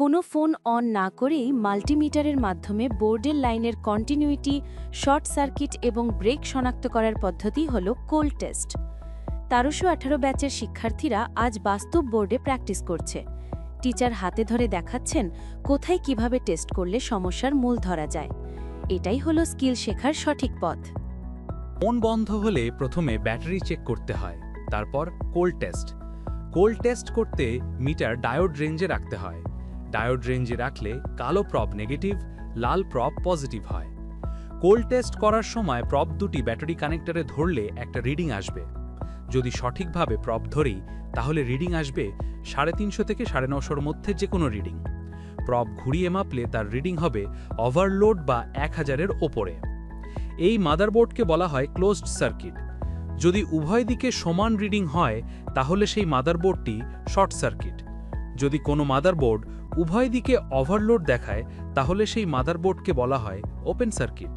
কোনো phone on না করেই মাল্টিমিটারের মাধ্যমে বোর্ডের লাইনের কন্টিনিউইটি শর্ট সার্কিট এবং ব্রেক শনাক্ত করার পদ্ধতি হল কোল্ড টেস্ট তেরোশো আঠারো ব্যাচের শিক্ষার্থীরা আজ বাস্তব বোর্ডে প্র্যাকটিস করছে। টিচার হাতে ধরে দেখাচ্ছেন কোথায় কীভাবে টেস্ট করলে সমস্যার মূল ধরা যায়। এটাই হলো স্কিল শেখার সঠিক পথ। ফোন বন্ধ হলে প্রথমে ব্যাটারি চেক করতে হয়, তারপর কোল্ড টেস্ট কোল্ড টেস্ট করতে মিটার ডায়োড রেঞ্জে রাখতে হয়। ডায়োড রেঞ্জে রাখলে কালো প্রপ নেগেটিভ লাল প্রপ পজিটিভ হয়। কোল্ড টেস্ট করার সময় প্রপ দুটি ব্যাটারি কানেক্টরে ধরলে একটা রিডিং আসবে। যদি সঠিকভাবে প্রপ ধরি, তাহলে রিডিং আসবে সাড়ে তিনশো থেকে সাড়ে নশোর মধ্যে যে কোনো রিডিং প্রপ ঘুরিয়ে মাপলে তার রিডিং হবে ওভারলোড বা এক হাজারের ওপরে। এই মাদারবোর্ডকে বলা হয় ক্লোজড সার্কিট যদি উভয় দিকে সমান রিডিং হয়, তাহলে সেই মাদারবোর্ডটি শর্ট সার্কিট যদি কোনো মাদারবোর্ড উভয় দিকে ওভারলোড দেখায় তাহলে সেই মাদারবোর্ডকে বলা হয় ওপেন সার্কিট